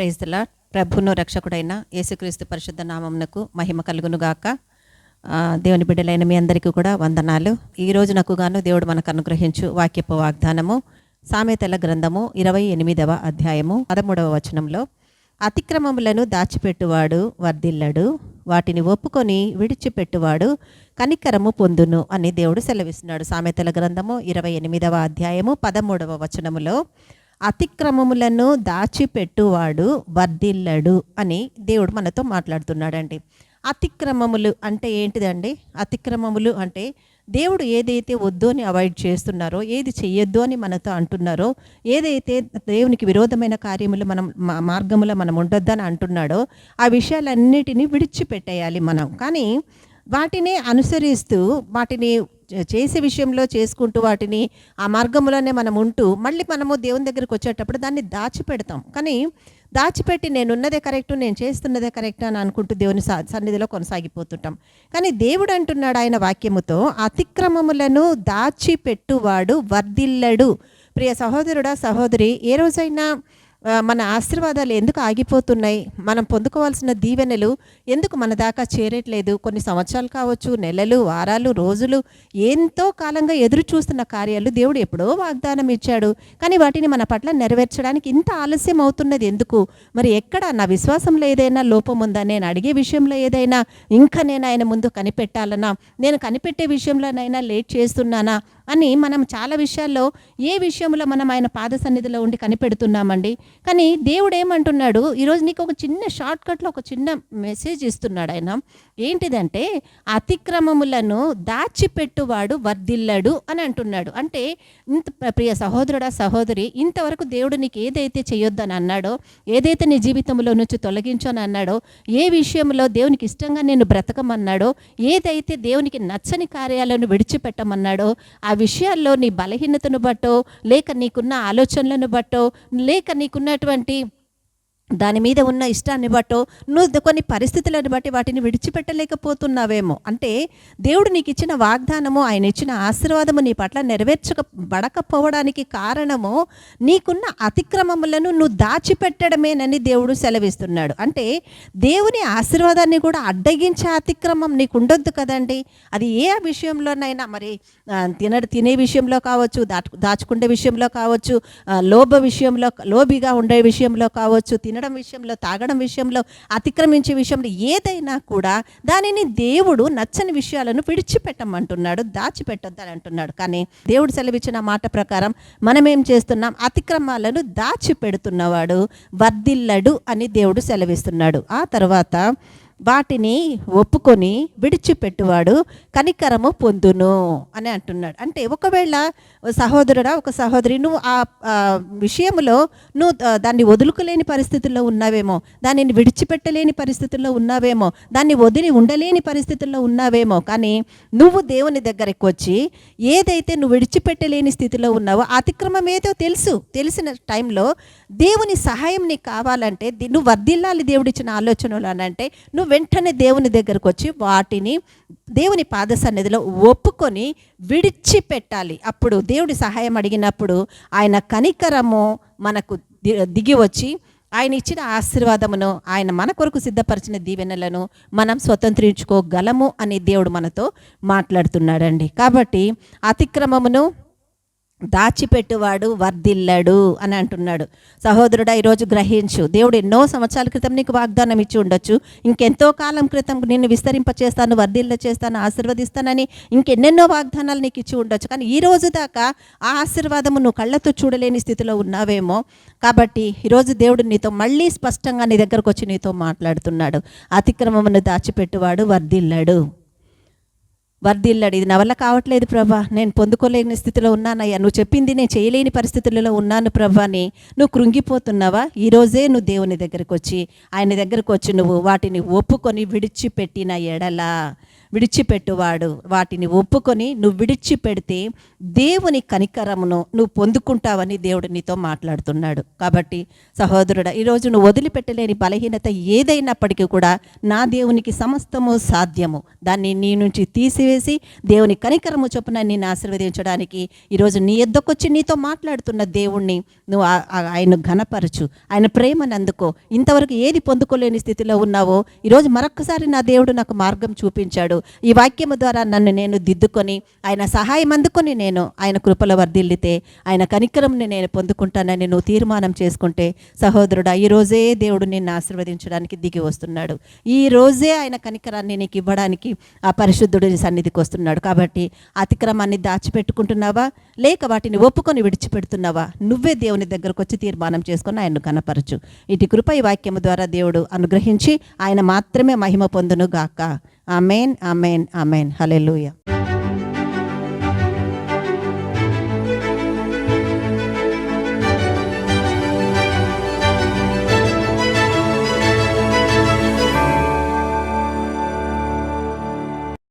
ప్రైజ్లా ప్రభును రక్షకుడైన యేసుక్రీస్తు పరిశుద్ధ నామమునకు మహిమ కలుగునుగాక. దేవుని బిడ్డలైన మీ అందరికీ కూడా వందనాలు. ఈ రోజు నాకు గాను దేవుడు మనకు అనుగ్రహించు వాక్యపు వాగ్దానము సామెతల గ్రంథము ఇరవై ఎనిమిదవ అధ్యాయము పదమూడవ వచనంలో అతిక్రమములను దాచిపెట్టువాడు వర్ధిల్లడు వాటిని ఒప్పుకొని విడిచిపెట్టువాడు కనికరము పొందును అని దేవుడు సెలవిస్తున్నాడు. సామెతల గ్రంథము ఇరవై ఎనిమిదవ అధ్యాయము పదమూడవ వచనములో అతిక్రమములను దాచిపెట్టువాడు వర్ధిల్లడు అని దేవుడు మనతో మాట్లాడుతున్నాడండి. అతిక్రమములు అంటే ఏంటిదండి? అతిక్రమములు అంటే దేవుడు ఏదైతే వద్దు అని అవాయిడ్ చేస్తున్నారో ఏది చెయ్యొద్దు అని మనతో అంటున్నారో ఏదైతే దేవునికి విరోధమైన కార్యములు మనం మా- మార్గములో మనం ఉండొద్దని అంటున్నాడో ఆ విషయాలన్నిటినీ విడిచిపెట్టేయాలి మనం. కానీ వాటిని అనుసరిస్తూ వాటిని చేసే విషయంలో చేసుకుంటూ వాటిని ఆ మార్గంలోనే మనం ఉంటూ మళ్ళీ మనము దేవుని దగ్గరికి వచ్చేటప్పుడు దాన్ని దాచిపెడతాం. కానీ దాచిపెట్టి నేను ఉన్నదే కరెక్ట్ నేను చేస్తున్నదే కరెక్ట్ అని అనుకుంటూ దేవుని సన్నిధిలో కొనసాగిపోతుంటాం. కానీ దేవుడు అంటున్నాడు ఆయన వాక్యముతో అతిక్రమములను దాచిపెట్టువాడు వర్ధిల్లడు. ప్రియ సహోదరుడా సహోదరి ఏ రోజైనా మన ఆశీర్వాదాలు ఎందుకు ఆగిపోతున్నాయి? మనం పొందుకోవాల్సిన దీవెనలు ఎందుకు మన దాకా చేరట్లేదు? కొన్ని సంవత్సరాలు కావచ్చు నెలలు వారాలు రోజులు ఎంతో కాలంగా ఎదురు చూస్తున్న కార్యాలు దేవుడు ఎప్పుడో వాగ్దానం ఇచ్చాడు. కానీ వాటిని మన పట్ల నెరవేర్చడానికి ఇంత ఆలస్యం అవుతున్నది ఎందుకు? మరి ఎక్కడ? నా విశ్వాసంలో ఏదైనా లోపం ఉందా? నేను అడిగే విషయంలో ఏదైనా? ఇంకా నేను ఆయన ముందు కనిపెట్టాలనా? నేను కనిపెట్టే విషయంలోనైనా లేట్ చేస్తున్నానా? అని మనం చాలా విషయాల్లో ఏ విషయంలో మనం ఆయన పాద సన్నిధిలో ఉండి కనిపెడుతున్నామండి. కానీ దేవుడు ఏమంటున్నాడు ఈరోజు నీకు ఒక చిన్న షార్ట్ కట్లో ఒక చిన్న మెసేజ్ ఇస్తున్నాడు ఆయన. ఏంటిదంటే అతిక్రమములను దాచిపెట్టువాడు వర్ధిల్లడు అని అంటున్నాడు. అంటే ఇంత ప్రియ సహోదరుడా సహోదరి ఇంతవరకు దేవుడు నీకు ఏదైతే చేయొద్దని అన్నాడో ఏదైతే నీ జీవితంలో నుంచి తొలగించని అన్నాడో ఏ విషయంలో దేవునికి ఇష్టంగా నేను బ్రతకమన్నాడో ఏదైతే దేవునికి నచ్చని కార్యాలను విడిచిపెట్టమన్నాడో ఆ విషయాల్లో నీ బలహీనతను బట్టో లేక నీకున్న ఆలోచనలను బట్టో లేక నీకున్నటువంటి దాని మీద ఉన్న ఇష్టాన్ని బట్టో నువ్వు కొన్ని పరిస్థితులను బట్టి వాటిని విడిచిపెట్టలేకపోతున్నావేమో. అంటే దేవుడు నీకు ఇచ్చిన వాగ్దానము ఆయన ఇచ్చిన ఆశీర్వాదము నీ పట్ల నెరవేర్చబడకపోవడానికి కారణము నీకున్న అతిక్రమములను నువ్వు దాచిపెట్టడమేనని దేవుడు సెలవిస్తున్నాడు. అంటే దేవుని ఆశీర్వాదాన్ని కూడా అడ్డగించే అతిక్రమం నీకు ఉండొద్దు కదండి. అది ఏ విషయంలోనైనా మరి తిన తినే విషయంలో కావచ్చు దాచు దాచుకునే విషయంలో కావచ్చు లోభ విషయంలో లోబిగా ఉండే విషయంలో కావచ్చు తినడం విషయంలో తాగడం విషయంలో అతిక్రమించే విషయంలో ఏదైనా కూడా దానిని దేవుడు నచ్చని విషయాలను విడిచిపెట్టమంటున్నాడు దాచిపెట్టొద్దని అంటున్నాడు కానీ దేవుడు సెలవిచ్చిన మాట ప్రకారం మనం ఏం చేస్తున్నాం? అతిక్రమాలను దాచిపెడుతున్నవాడు వర్ధిల్లడు అని దేవుడు సెలవిస్తున్నాడు. ఆ తర్వాత వాటిని ఒప్పుకొని విడిచిపెట్టువాడు కనికరము పొందును అని అంటున్నాడు. అంటే ఒకవేళ సహోదరుడా ఒక సహోదరి నువ్వు ఆ విషయంలో నువ్వు దాన్ని వదులుకోలేని పరిస్థితుల్లో ఉన్నావేమో దానిని విడిచిపెట్టలేని పరిస్థితుల్లో ఉన్నావేమో దాన్ని వదిలి ఉండలేని పరిస్థితుల్లో ఉన్నావేమో కానీ నువ్వు దేవుని దగ్గరికి వచ్చి ఏదైతే నువ్వు విడిచిపెట్టలేని స్థితిలో ఉన్నావో అతిక్రమం ఏదో తెలుసు. తెలిసిన టైంలో దేవుని సహాయం నీకు కావాలంటే నువ్వు వర్దిల్లాలి దేవుడిచ్చిన ఆలోచనలు అని అంటే నువ్వు వెంటనే దేవుని దగ్గరకు వచ్చి వాటిని దేవుని పాద సన్నిధిలో ఒప్పుకొని విడిచిపెట్టాలి. అప్పుడు దేవుడి సహాయం అడిగినప్పుడు ఆయన కనికరము మనకు ది- దిగి వచ్చి ఆయన ఇచ్చిన ఆశీర్వాదమును ఆయన మన కొరకు సిద్ధపరిచిన దీవెనలను మనం స్వతంత్రించుకోగలము అని దేవుడు మనతో మాట్లాడుతున్నాడండి. కాబట్టి అతిక్రమమును దాచిపెట్టువాడు వర్ధిల్లడు అని అంటున్నాడు. సహోదరుడా ఈరోజు గ్రహించు. దేవుడు ఎన్నో సంవత్సరాల క్రితం నీకు వాగ్దానం ఇచ్చి ఉండొచ్చు. ఇంకెంతో కాలం క్రితం నిన్ను విస్తరింపచేస్తాను వర్ధిల్ల చేస్తాను ఆశీర్వదిస్తానని ఇంకెన్నెన్నో వాగ్దానాలు నీకు ఇచ్చి ఉండొచ్చు. కానీ ఈ రోజు దాకా ఆ ఆశీర్వాదము నువ్వు కళ్ళతో చూడలేని స్థితిలో ఉన్నావేమో. కాబట్టి ఈరోజు దేవుడు నీతో మళ్ళీ స్పష్టంగా నీ దగ్గరకు వచ్చి నీతో మాట్లాడుతున్నాడు. అతిక్రమమును దాచిపెట్టువాడు వర్ధిల్లడు. వర్ధిల్లాడు. ఇది నా వల్ల కావట్లేదు ప్రభా. నేను పొందుకోలేని స్థితిలో ఉన్నానయ్యా. నువ్వు చెప్పింది నేను చేయలేని పరిస్థితులలో ఉన్నాను ప్రభా అని నువ్వు కృంగిపోతున్నావా? ఈరోజే నువ్వు దేవుని దగ్గరకు వచ్చి ఆయన దగ్గరకు వచ్చి నువ్వు వాటిని ఒప్పుకొని విడిచిపెట్టిన ఎడల విడిచిపెట్టువాడు. వాటిని ఒప్పుకొని నువ్వు విడిచిపెడితే దేవుని కనికరమును నువ్వు పొందుకుంటావని దేవుడు నీతో మాట్లాడుతున్నాడు. కాబట్టి సహోదరుడా ఈరోజు నువ్వు వదిలిపెట్టలేని బలహీనత ఏదైనప్పటికీ కూడా నా దేవునికి సమస్తము సాధ్యము. దాన్ని నీ నుంచి తీసివేసి దేవుని కనికరము చొప్పున నేను ఆశీర్వదించడానికి ఈరోజు నీ ఎద్దకొచ్చి నీతో మాట్లాడుతున్న దేవుణ్ణి నువ్వు ఆయన ఘనపరచు. ఆయన ప్రేమను అందుకో. ఇంతవరకు ఏది పొందుకోలేని స్థితిలో ఉన్నావో ఈరోజు మరొకసారి నా దేవుడు నాకు మార్గం చూపించాడు. ఈ వాక్యము ద్వారా నన్ను నేను దిద్దుకొని ఆయన సహాయం అందుకొని నేను ఆయన కృపల వర్ధిల్లితే ఆయన కనికరంని నేను పొందుకుంటానని నువ్వు తీర్మానం చేసుకుంటే సహోదరుడా ఈ రోజే దేవుడు నిన్ను ఆశీర్వదించడానికి దిగి వస్తున్నాడు. ఈ రోజే ఆయన కనికరాన్ని నీకు ఇవ్వడానికి ఆ పరిశుద్ధుడిని సన్నిధికి వస్తున్నాడు. కాబట్టి అతిక్రమాన్ని దాచిపెట్టుకుంటున్నావా? లేక వాటిని ఒప్పుకొని విడిచిపెడుతున్నావా? నువ్వే దేవుని దగ్గరకు వచ్చి తీర్మానం చేసుకొని ఆయన్ను కనపరచు. ఇటు కృప ఈ వాక్యము ద్వారా దేవుడు అనుగ్రహించి ఆయన మాత్రమే మహిమ పొందును గాక అమేన్ అమేన్ అమేన్ హలెలుయా